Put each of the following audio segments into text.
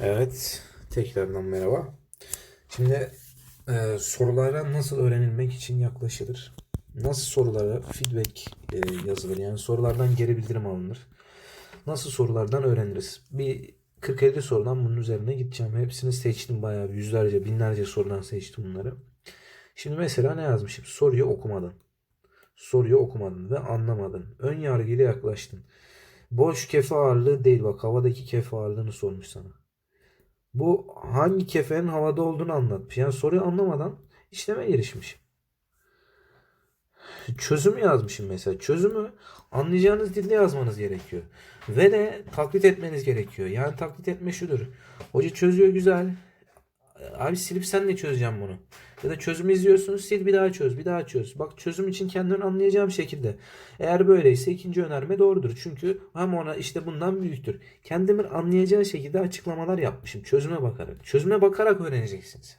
Evet, tekrardan merhaba. Şimdi e, sorulara nasıl öğrenilmek için yaklaşılır? Nasıl sorulara feedback e, yazılır? Yani sorulardan geri bildirim alınır. Nasıl sorulardan öğreniriz? Bir 40-50 sorudan bunun üzerine gideceğim. Hepsini seçtim bayağı yüzlerce, binlerce sorudan seçtim bunları. Şimdi mesela ne yazmışım? Soruyu okumadın. Soruyu okumadın ve anlamadın. Ön yargıyla yaklaştın. Boş kefe ağırlığı değil bak havadaki kefe ağırlığını sormuş sana. Bu hangi kefenin havada olduğunu anlatmış. Yani soruyu anlamadan işleme girişmiş. Çözümü yazmışım mesela. Çözümü anlayacağınız dilde yazmanız gerekiyor. Ve de taklit etmeniz gerekiyor. Yani taklit etme şudur. Hoca çözüyor güzel. Abi silip sen de çözeceğim bunu. Ya da çözümü izliyorsunuz sil bir daha çöz bir daha çöz. Bak çözüm için kendini anlayacağım şekilde. Eğer böyleyse ikinci önerme doğrudur. Çünkü hem ona işte bundan büyüktür. Kendimin anlayacağı şekilde açıklamalar yapmışım. Çözüme bakarak. Çözüme bakarak öğreneceksiniz.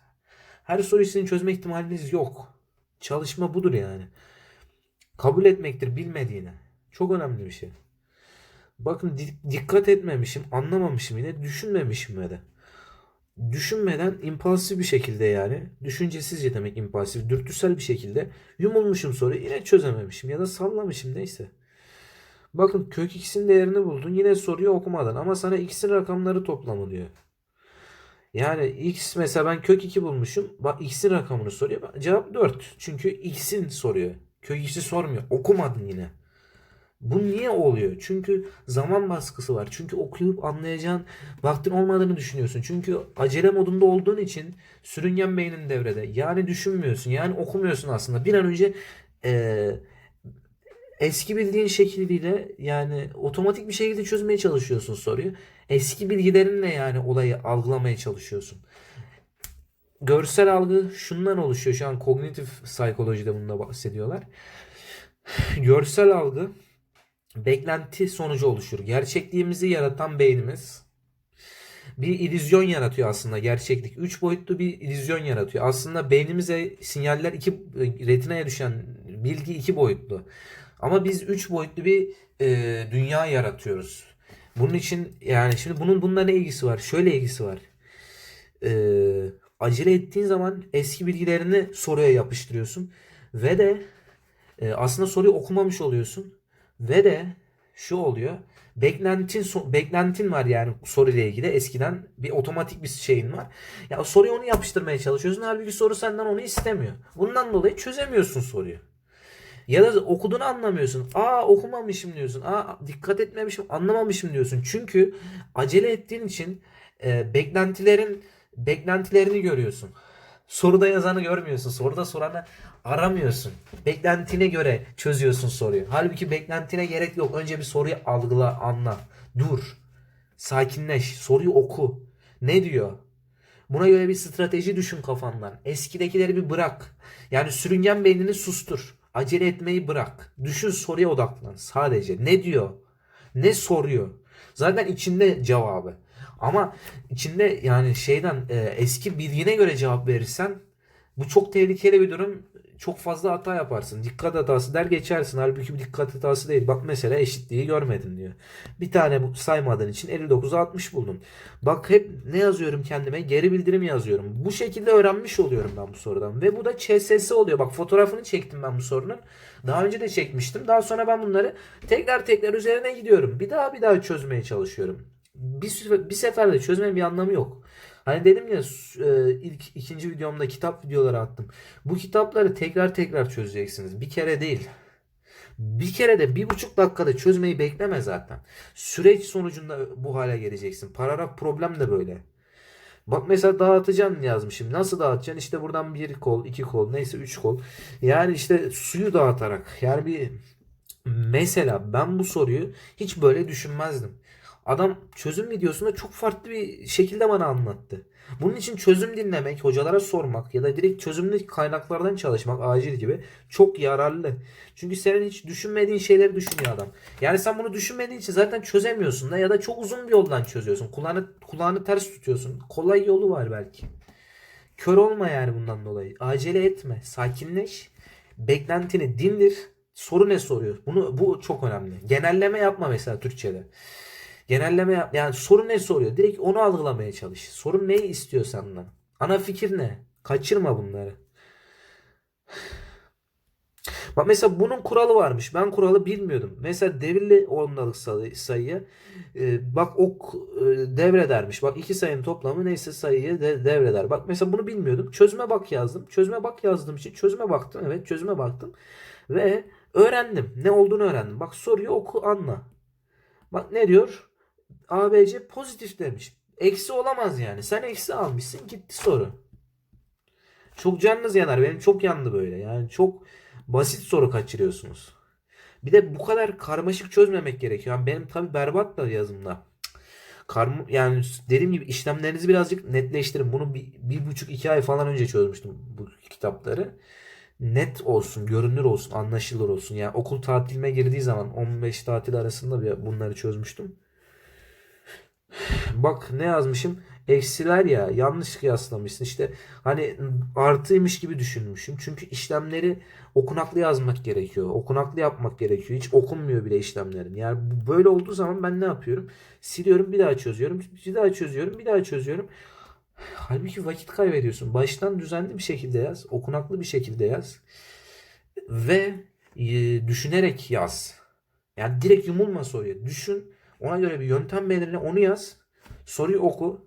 Her soruyu sizin çözme ihtimaliniz yok. Çalışma budur yani. Kabul etmektir bilmediğine. Çok önemli bir şey. Bakın di- dikkat etmemişim, anlamamışım yine, düşünmemişim ve de düşünmeden impulsif bir şekilde yani düşüncesizce demek impulsif dürtüsel bir şekilde yumulmuşum soruyu yine çözememişim ya da sallamışım neyse. Bakın kök x'in değerini buldun yine soruyu okumadın ama sana x'in rakamları toplamı diyor. Yani x mesela ben kök 2 bulmuşum. Bak x'in rakamını soruyor. Cevap 4. Çünkü x'in soruyor. Kök x'i sormuyor. Okumadın yine. Bu niye oluyor? Çünkü zaman baskısı var. Çünkü okuyup anlayacağın vaktin olmadığını düşünüyorsun. Çünkü acele modunda olduğun için sürüngen beynin devrede. Yani düşünmüyorsun. Yani okumuyorsun aslında. Bir an önce eee, eski bildiğin şekliyle yani otomatik bir şekilde çözmeye çalışıyorsun soruyu. Eski bilgilerinle yani olayı algılamaya çalışıyorsun. Görsel algı şundan oluşuyor. Şu an kognitif psikolojide bununla bahsediyorlar. Görsel algı beklenti sonucu oluşur. Gerçekliğimizi yaratan beynimiz bir illüzyon yaratıyor aslında gerçeklik. Üç boyutlu bir illüzyon yaratıyor. Aslında beynimize sinyaller iki retinaya düşen bilgi iki boyutlu. Ama biz üç boyutlu bir e, dünya yaratıyoruz. Bunun için yani şimdi bunun bununla ne ilgisi var? Şöyle ilgisi var. E, acele ettiğin zaman eski bilgilerini soruya yapıştırıyorsun ve de e, aslında soruyu okumamış oluyorsun. Ve de şu oluyor. Beklentin beklentin var yani soruyla ilgili. Eskiden bir otomatik bir şeyin var. Ya soruyu onu yapıştırmaya çalışıyorsun. Halbuki soru senden onu istemiyor. Bundan dolayı çözemiyorsun soruyu. Ya da okuduğunu anlamıyorsun. Aa okumamışım diyorsun. Aa dikkat etmemişim, anlamamışım diyorsun. Çünkü acele ettiğin için e, beklentilerin beklentilerini görüyorsun. Soruda yazanı görmüyorsun. Soruda soranı aramıyorsun. Beklentine göre çözüyorsun soruyu. Halbuki beklentine gerek yok. Önce bir soruyu algıla, anla. Dur. Sakinleş. Soruyu oku. Ne diyor? Buna göre bir strateji düşün kafandan. Eskidekileri bir bırak. Yani sürüngen beynini sustur. Acele etmeyi bırak. Düşün soruya odaklan sadece. Ne diyor? Ne soruyor? Zaten içinde cevabı. Ama içinde yani şeyden e, eski bilgine göre cevap verirsen bu çok tehlikeli bir durum. Çok fazla hata yaparsın. Dikkat hatası der geçersin. Halbuki bu dikkat hatası değil. Bak mesela eşitliği görmedin diyor. Bir tane saymadığın için 59'a 60 buldun. Bak hep ne yazıyorum kendime? Geri bildirim yazıyorum. Bu şekilde öğrenmiş oluyorum ben bu sorudan. Ve bu da ÇSS oluyor. Bak fotoğrafını çektim ben bu sorunun. Daha önce de çekmiştim. Daha sonra ben bunları tekrar tekrar üzerine gidiyorum. Bir daha bir daha çözmeye çalışıyorum. Bir, bir seferde çözmenin bir anlamı yok. Hani dedim ya e, ilk ikinci videomda kitap videoları attım. Bu kitapları tekrar tekrar çözeceksiniz. Bir kere değil. Bir kere de bir buçuk dakikada çözmeyi bekleme zaten. Süreç sonucunda bu hale geleceksin. Paragraf problem de böyle. Bak mesela dağıtacaksın yazmışım. Nasıl dağıtacaksın? İşte buradan bir kol, iki kol, neyse üç kol. Yani işte suyu dağıtarak. Yani bir mesela ben bu soruyu hiç böyle düşünmezdim. Adam çözüm videosunda çok farklı bir şekilde bana anlattı. Bunun için çözüm dinlemek, hocalara sormak ya da direkt çözümlü kaynaklardan çalışmak acil gibi çok yararlı. Çünkü senin hiç düşünmediğin şeyleri düşünüyor adam. Yani sen bunu düşünmediğin için zaten çözemiyorsun da ya da çok uzun bir yoldan çözüyorsun. Kulağını, kulağını ters tutuyorsun. Kolay yolu var belki. Kör olma yani bundan dolayı. Acele etme. Sakinleş. Beklentini dindir. Soru ne soruyor? Bunu bu çok önemli. Genelleme yapma mesela Türkçede. Genelleme yap. Yani soru ne soruyor? Direkt onu algılamaya çalış. Sorun neyi istiyor senden? Ana fikir ne? Kaçırma bunları. Bak mesela bunun kuralı varmış. Ben kuralı bilmiyordum. Mesela devirli ondalık sayı, e, bak ok e, devredermiş. Bak iki sayının toplamı neyse sayıyı de, devreder. Bak mesela bunu bilmiyordum. Çözüme bak yazdım. Çözüme bak yazdığım için çözüme baktım. Evet çözüme baktım. Ve öğrendim. Ne olduğunu öğrendim. Bak soruyu oku anla. Bak ne diyor? ABC pozitif demiş. Eksi olamaz yani. Sen eksi almışsın gitti soru. Çok canınız yanar. Benim çok yandı böyle. Yani çok basit soru kaçırıyorsunuz. Bir de bu kadar karmaşık çözmemek gerekiyor. Yani benim tabi berbat da yazımda. Karm yani dediğim gibi işlemlerinizi birazcık netleştirin. Bunu bir, bir buçuk iki ay falan önce çözmüştüm bu kitapları. Net olsun, görünür olsun, anlaşılır olsun. Yani okul tatilime girdiği zaman 15 tatil arasında bir bunları çözmüştüm. Bak ne yazmışım? Eksiler ya yanlış kıyaslamışsın. İşte hani artıymış gibi düşünmüşüm. Çünkü işlemleri okunaklı yazmak gerekiyor. Okunaklı yapmak gerekiyor. Hiç okunmuyor bile işlemlerin. Yani böyle olduğu zaman ben ne yapıyorum? Siliyorum bir daha çözüyorum. Bir daha çözüyorum. Bir daha çözüyorum. Halbuki vakit kaybediyorsun. Baştan düzenli bir şekilde yaz. Okunaklı bir şekilde yaz. Ve e, düşünerek yaz. Yani direkt yumulma soruya. Düşün. Ona göre bir yöntem belirle. Onu yaz. Soruyu oku.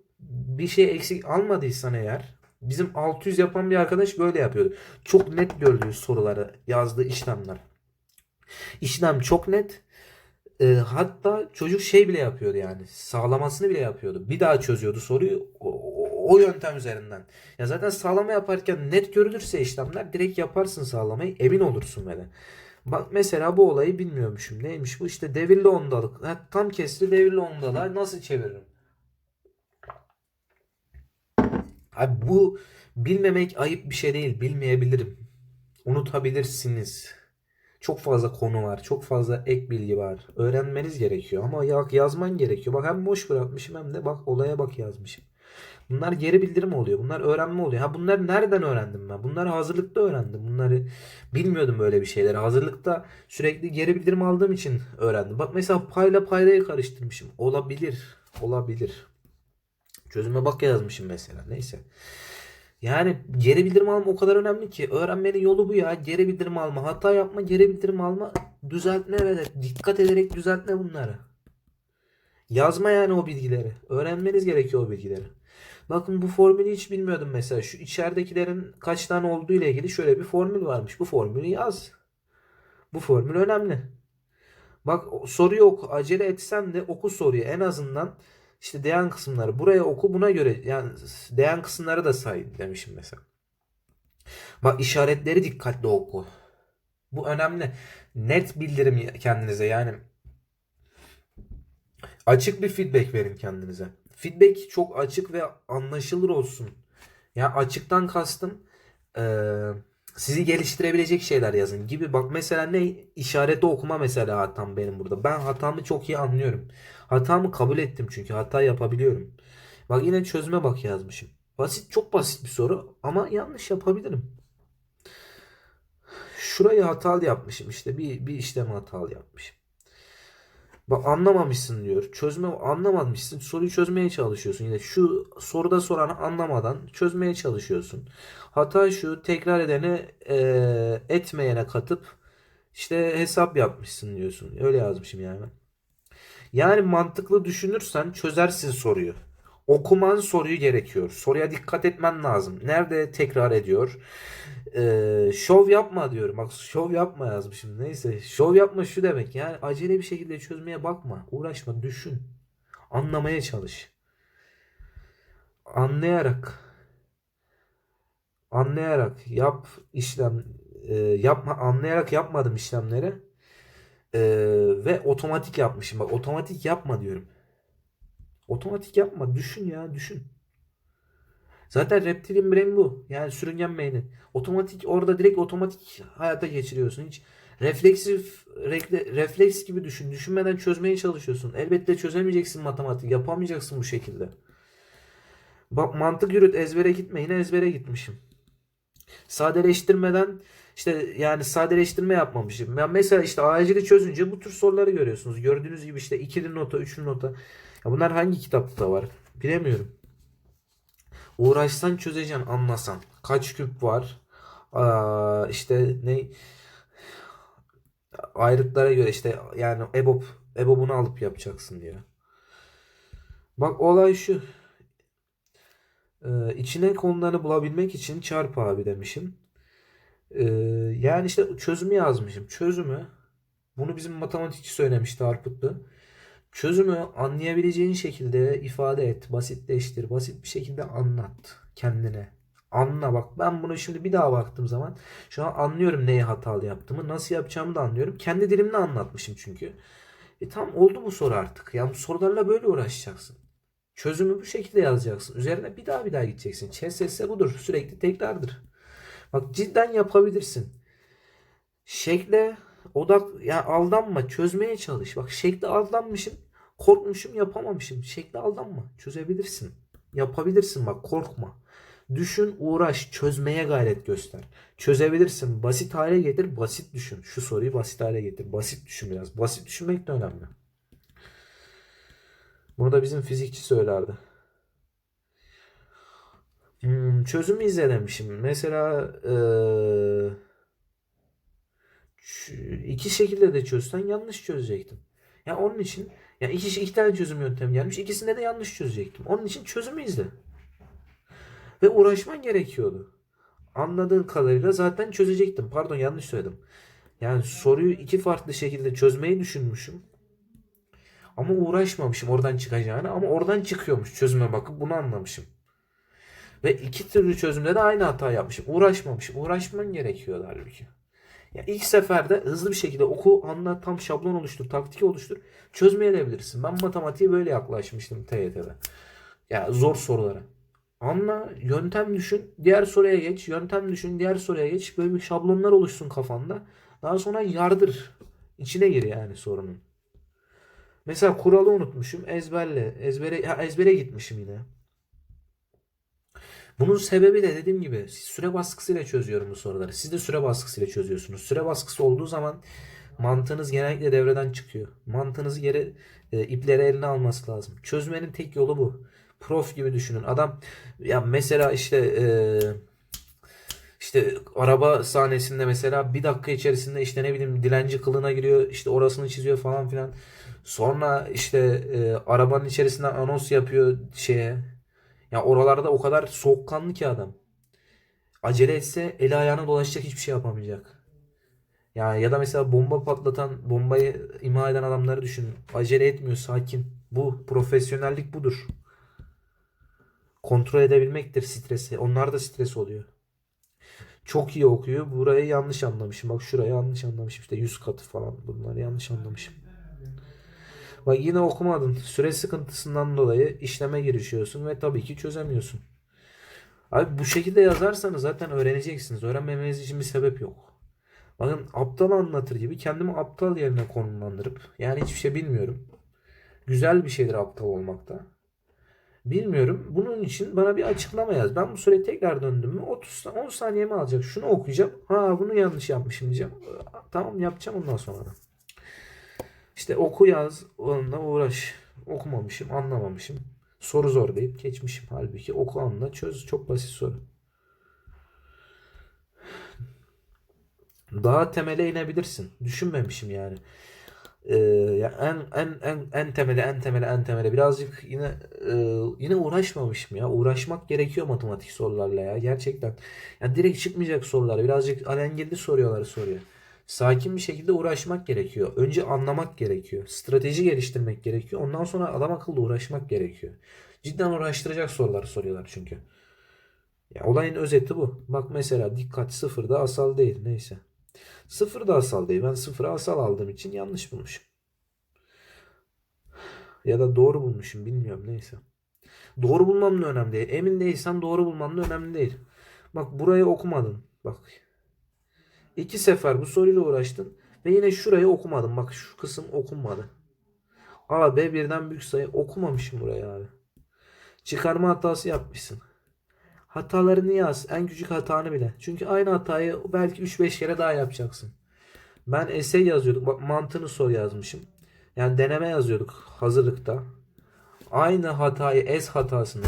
Bir şey eksik almadıysan eğer bizim 600 yapan bir arkadaş böyle yapıyordu. Çok net gördüğü soruları yazdığı işlemler. İşlem çok net. E, hatta çocuk şey bile yapıyordu yani. Sağlamasını bile yapıyordu. Bir daha çözüyordu soruyu o, o- o yöntem üzerinden. Ya zaten sağlama yaparken net görülürse işlemler direkt yaparsın sağlamayı. Emin olursun böyle. Bak mesela bu olayı bilmiyormuşum. Neymiş bu? İşte devirli ondalık. Ha, tam kesri devirli ondalığa nasıl çeviririm? Abi bu bilmemek ayıp bir şey değil. Bilmeyebilirim. Unutabilirsiniz. Çok fazla konu var. Çok fazla ek bilgi var. Öğrenmeniz gerekiyor. Ama ya- yazman gerekiyor. Bak hem boş bırakmışım hem de bak olaya bak yazmışım. Bunlar geri bildirim oluyor. Bunlar öğrenme oluyor. Ha bunlar nereden öğrendim ben? Bunları hazırlıkta öğrendim. Bunları bilmiyordum böyle bir şeyleri. Hazırlıkta sürekli geri bildirim aldığım için öğrendim. Bak mesela payla paydayı karıştırmışım. Olabilir. Olabilir. Çözüme bak yazmışım mesela. Neyse. Yani geri bildirim alma o kadar önemli ki. Öğrenmenin yolu bu ya. Geri bildirim alma. Hata yapma, geri bildirim alma. Düzeltme ve dikkat ederek düzeltme bunları. Yazma yani o bilgileri. Öğrenmeniz gerekiyor o bilgileri. Bakın bu formülü hiç bilmiyordum mesela. Şu içeridekilerin kaç tane olduğu ile ilgili şöyle bir formül varmış. Bu formülü yaz. Bu formül önemli. Bak o- soru yok. Acele etsen de oku soruyu. En azından işte değen kısımları buraya oku buna göre yani değen kısımları da say demişim mesela. Bak işaretleri dikkatli oku. Bu önemli. Net bildirim kendinize yani açık bir feedback verin kendinize. Feedback çok açık ve anlaşılır olsun. Ya açıktan kastım eee, sizi geliştirebilecek şeyler yazın gibi. Bak mesela ne işareti okuma mesela hatam benim burada. Ben hatamı çok iyi anlıyorum. Hatamı kabul ettim çünkü hata yapabiliyorum. Bak yine çözüme bak yazmışım. Basit çok basit bir soru ama yanlış yapabilirim. Şurayı hatalı yapmışım işte bir bir işlemi hatalı yapmışım. Bak anlamamışsın diyor. Çözme anlamamışsın. Soruyu çözmeye çalışıyorsun. Yine şu soruda soranı anlamadan çözmeye çalışıyorsun. Hata şu tekrar edene eee, etmeyene katıp işte hesap yapmışsın diyorsun. Öyle yazmışım yani. Yani mantıklı düşünürsen çözersin soruyu. Okuman soruyu gerekiyor. Soruya dikkat etmen lazım. Nerede tekrar ediyor? Ee, şov yapma diyorum. Bak şov yapma yazmışım. Neyse. Şov yapma şu demek. Yani acele bir şekilde çözmeye bakma. Uğraşma. Düşün. Anlamaya çalış. Anlayarak. Anlayarak yap işlem. e, yapma. Anlayarak yapmadım işlemleri. Ee, ve otomatik yapmışım. Bak otomatik yapma diyorum. Otomatik yapma. Düşün ya düşün. Zaten reptilian brain bu. Yani sürüngen beyni. Otomatik orada direkt otomatik hayata geçiriyorsun. Hiç refleksif rekle- refleks gibi düşün. Düşünmeden çözmeye çalışıyorsun. Elbette çözemeyeceksin matematik. Yapamayacaksın bu şekilde. Bak mantık yürüt ezbere gitme. Yine ezbere gitmişim. Sadeleştirmeden işte yani sadeleştirme yapmamışım. Ya mesela işte acili çözünce bu tür soruları görüyorsunuz. Gördüğünüz gibi işte ikili nota, üçlü nota. Ya bunlar hangi kitapta var? Bilemiyorum. Uğraşsan çözeceksin, anlasan. Kaç küp var? Aa, işte ne ayrıtlara göre işte yani EBOB EBOB'unu alıp yapacaksın diyor. Bak olay şu. Ee, içine konularını bulabilmek için çarp abi demişim. Ee, yani işte çözümü yazmışım. Çözümü bunu bizim matematikçi söylemişti Arputlu. Çözümü anlayabileceğin şekilde ifade et, basitleştir, basit bir şekilde anlat kendine. Anla bak ben bunu şimdi bir daha baktığım zaman şu an anlıyorum neyi hatalı yaptığımı, nasıl yapacağımı da anlıyorum. Kendi dilimle anlatmışım çünkü. E tam oldu bu soru artık. Yani sorularla böyle uğraşacaksın. Çözümü bu şekilde yazacaksın. Üzerine bir daha bir daha gideceksin. ÇSS budur. Sürekli tekrardır. Bak cidden yapabilirsin. Şekle odak ya aldanma. Çözmeye çalış. Bak şekle aldanmışım. Korkmuşum yapamamışım. Şekle aldanma. Çözebilirsin. Yapabilirsin bak korkma. Düşün, uğraş, çözmeye gayret göster. Çözebilirsin. Basit hale getir, basit düşün. Şu soruyu basit hale getir. Basit düşün biraz. Basit düşünmek de önemli. Bunu da bizim fizikçi söylerdi. Hmm, çözümü izle demişim. Mesela eee, ç- iki şekilde de çözsen yanlış çözecektim. Ya onun için ya iki, iki tane çözüm yöntemi gelmiş. İkisinde de yanlış çözecektim. Onun için çözümü izle. Ve uğraşman gerekiyordu. Anladığın kadarıyla zaten çözecektim. Pardon yanlış söyledim. Yani soruyu iki farklı şekilde çözmeyi düşünmüşüm. Ama uğraşmamışım oradan çıkacağını. Ama oradan çıkıyormuş çözüme bakıp bunu anlamışım. Ve iki türlü çözümde de aynı hata yapmışım. Uğraşmamışım. Uğraşman gerekiyor halbuki. Ya ilk seferde hızlı bir şekilde oku, anla, tam şablon oluştur, taktik oluştur. Çözmeyebilirsin. Ben matematiğe böyle yaklaşmıştım TYT'de. Ya zor sorulara. Anla, yöntem düşün, diğer soruya geç, yöntem düşün, diğer soruya geç. Böyle bir şablonlar oluşsun kafanda. Daha sonra yardır. İçine gir yani sorunun. Mesela kuralı unutmuşum. Ezberle. Ezbere, ha, ezbere gitmişim yine. Bunun sebebi de dediğim gibi süre baskısıyla çözüyorum bu soruları. Siz de süre baskısıyla çözüyorsunuz. Süre baskısı olduğu zaman mantığınız genellikle devreden çıkıyor. Mantığınızı geri e, ipleri eline alması lazım. Çözmenin tek yolu bu. Prof gibi düşünün. Adam ya mesela işte e, işte araba sahnesinde mesela bir dakika içerisinde işte ne bileyim dilenci kılığına giriyor işte orasını çiziyor falan filan. Sonra işte e, arabanın içerisinden anons yapıyor şeye. Ya oralarda o kadar soğukkanlı ki adam. Acele etse eli ayağına dolaşacak hiçbir şey yapamayacak. Ya ya da mesela bomba patlatan, bombayı imha eden adamları düşünün. Acele etmiyor, sakin. Bu profesyonellik budur. Kontrol edebilmektir stresi. Onlar da stres oluyor. Çok iyi okuyor. Burayı yanlış anlamışım. Bak şurayı yanlış anlamışım. İşte 100 katı falan. Bunları yanlış anlamışım. Bak yine okumadın. Süre sıkıntısından dolayı işleme girişiyorsun ve tabii ki çözemiyorsun. Abi bu şekilde yazarsanız zaten öğreneceksiniz. Öğrenmemeniz için bir sebep yok. Bakın aptal anlatır gibi kendimi aptal yerine konumlandırıp yani hiçbir şey bilmiyorum. Güzel bir şeydir aptal olmakta. Bilmiyorum. Bunun için bana bir açıklama yaz. Ben bu süreyi tekrar döndüm mü 30 10 saniyemi alacak. Şunu okuyacağım. Ha bunu yanlış yapmışım diyeceğim. Tamam yapacağım ondan sonra da. İşte oku yaz, onunla uğraş. Okumamışım, anlamamışım. Soru zor deyip geçmişim. Halbuki oku anla çöz. Çok basit soru. Daha temele inebilirsin. Düşünmemişim yani. Ee, ya en en en en temele en temele en temele birazcık yine e, yine uğraşmamışım ya. Uğraşmak gerekiyor matematik sorularla ya gerçekten. Ya direkt çıkmayacak sorular. Birazcık alengirli soruyorlar soruyor. Sakin bir şekilde uğraşmak gerekiyor. Önce anlamak gerekiyor. Strateji geliştirmek gerekiyor. Ondan sonra adam akıllı uğraşmak gerekiyor. Cidden uğraştıracak sorular soruyorlar çünkü. Ya olayın özeti bu. Bak mesela dikkat sıfırda asal değil. Neyse. Sıfır da asal değil. Ben sıfırı asal aldığım için yanlış bulmuşum. Ya da doğru bulmuşum bilmiyorum neyse. Doğru bulmam da önemli değil. Emin değilsen doğru bulmam da önemli değil. Bak burayı okumadın. Bak. İki sefer bu soruyla uğraştın. Ve yine şurayı okumadım. Bak şu kısım okunmadı. A, B birden büyük sayı okumamışım burayı abi. Çıkarma hatası yapmışsın. Hatalarını yaz. En küçük hatanı bile. Çünkü aynı hatayı belki 3-5 kere daha yapacaksın. Ben essay yazıyorduk. Bak mantığını sor yazmışım. Yani deneme yazıyorduk hazırlıkta. Aynı hatayı S hatasını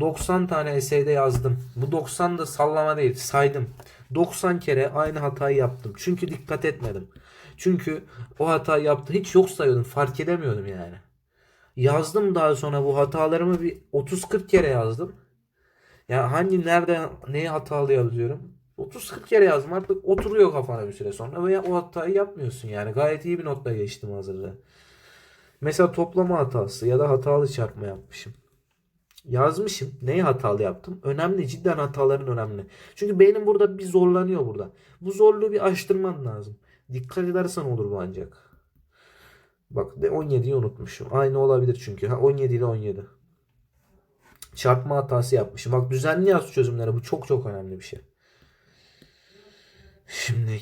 90 tane essay'de yazdım. Bu 90 da sallama değil saydım. 90 kere aynı hatayı yaptım. Çünkü dikkat etmedim. Çünkü o hatayı yaptı hiç yok sayıyordum. Fark edemiyordum yani. Yazdım daha sonra bu hatalarımı bir 30-40 kere yazdım. Ya hangi nerede neyi hatalı yazıyorum? 30-40 kere yazdım artık oturuyor kafana bir süre sonra veya o hatayı yapmıyorsun yani. Gayet iyi bir notla geçtim hazırda. Mesela toplama hatası ya da hatalı çarpma yapmışım. Yazmışım. Neyi hatalı yaptım? Önemli. Cidden hataların önemli. Çünkü beynim burada bir zorlanıyor burada. Bu zorluğu bir aştırman lazım. Dikkat edersen olur bu ancak. Bak de 17'yi unutmuşum. Aynı olabilir çünkü. Ha 17 ile 17. Çarpma hatası yapmışım. Bak düzenli yaz çözümleri. Bu çok çok önemli bir şey. Şimdi